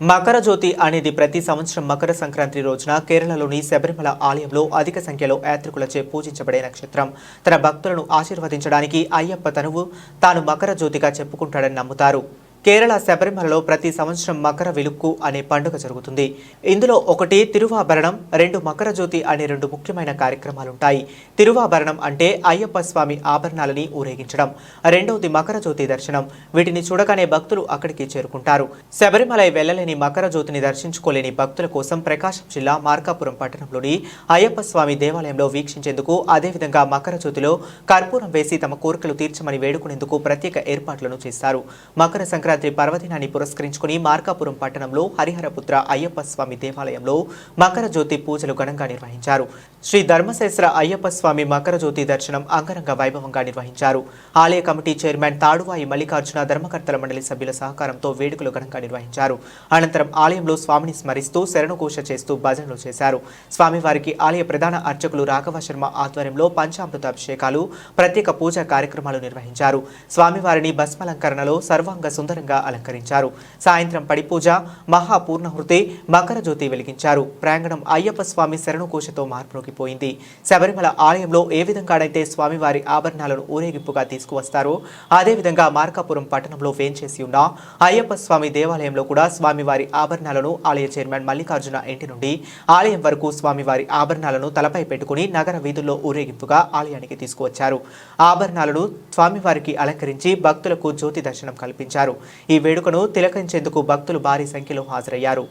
మకర జ్యోతి అనేది ప్రతి సంవత్సరం మకర సంక్రాంతి రోజున కేరళలోని శబరిమల ఆలయంలో అధిక సంఖ్యలో యాత్రికులచే పూజించబడే నక్షత్రం. తన భక్తులను ఆశీర్వదించడానికి అయ్యప్ప తనువు తాను మకర జ్యోతిగా చెప్పుకుంటాడని నమ్ముతారు. కేరళ శబరిమలలో ప్రతి సంవత్సరం మకర విలుక్కు అనే పండుగ జరుగుతుంది. ఇందులో ఒకటి తిరువాభరణం రెండు మకర జ్యోతి అనే రెండు ముఖ్యమైన కార్యక్రమాలుంటాయి. తిరువాభరణం అంటే అయ్యప్ప స్వామి ఆభరణాలని ఊరేగించడం. రెండవది మకర జ్యోతి దర్శనం. వీటిని చూడగానే భక్తులు అక్కడికి చేరుకుంటారు. శబరిమలై వెళ్ళలేని మకర జ్యోతిని దర్శించుకోలేని భక్తుల కోసం ప్రకాశం జిల్లా మార్కాపురం పట్టణంలోని అయ్యప్ప స్వామి దేవాలయంలో వీక్షించేందుకు అదేవిధంగా మకర జ్యోతిలో కర్పూరం వేసి తమ కోరికలు తీర్చమని వేడుకునేందుకు ప్రత్యేక ఏర్పాట్లను చేశారు మకర సంక్రాంతి పర్వదినాన్ని పురస్కరించుకుని మార్కాపురం పట్టణంలో హరిహరపుత్ర అయ్యప్ప స్వామి దేవాలయంలో మకర జ్యోతి పూజలు ఘనంగా నిర్వహించారు. శ్రీ ధర్మశాస్త్ర అయ్యప్ప స్వామి మకర జ్యోతి దర్శనం అంగరంగ వైభవంగా నిర్వహించారు. ఆలయ కమిటీ చైర్మన్ తాడువాయి మల్లికార్జున ధర్మకర్తల మండలి సభ్యుల సహకారంతో వేడుకలు ఘనంగా నిర్వహించారు. అనంతరం ఆలయంలో స్వామిని స్మరిస్తూ శరణఘోష చేస్తూ భజనలు చేశారు. స్వామివారికి ఆలయ ప్రధాన అర్చకులు రాఘవ శర్మ ఆధ్వర్యంలో పంచామృత అభిషేకాలు ప్రత్యేక పూజా కార్యక్రమాలు నిర్వహించారు. స్వామివారిని భస్మలంకరణలో సర్వాంగ సుందరంగా అలంకరించారు. సాయంత్రం పడిపూజ మహాపూర్ణహృతి మకర జ్యోతి వెలిగించారు. ప్రాంగణం అయ్యప్ప స్వామి శరణుకోశతో మార్పులోకిపోయింది శబరిమల ఆలయంలో ఏ విధంగానైతే స్వామివారి ఆభరణాలను ఊరేగింపుగా తీసుకువస్తారో అదేవిధంగా మార్కాపురం పట్టణంలో వేంచేసి ఉన్న అయ్యప్ప స్వామి దేవాలయంలో కూడా స్వామివారి ఆభరణాలను ఆలయ చైర్మన్ మల్లికార్జున ఇంటి నుండి ఆలయం వరకు స్వామివారి ఆభరణాలను తలపై పెట్టుకుని నగర వీధుల్లో ఊరేగింపుగా ఆలయానికి తీసుకువచ్చారు. ఆభరణాలను స్వామివారికి అలంకరించి భక్తులకు జ్యోతి దర్శనం కల్పించారు. ఈ వేడుకను తిలకించేందుకు భక్తులు భారీ సంఖ్యలో హాజరయ్యారు.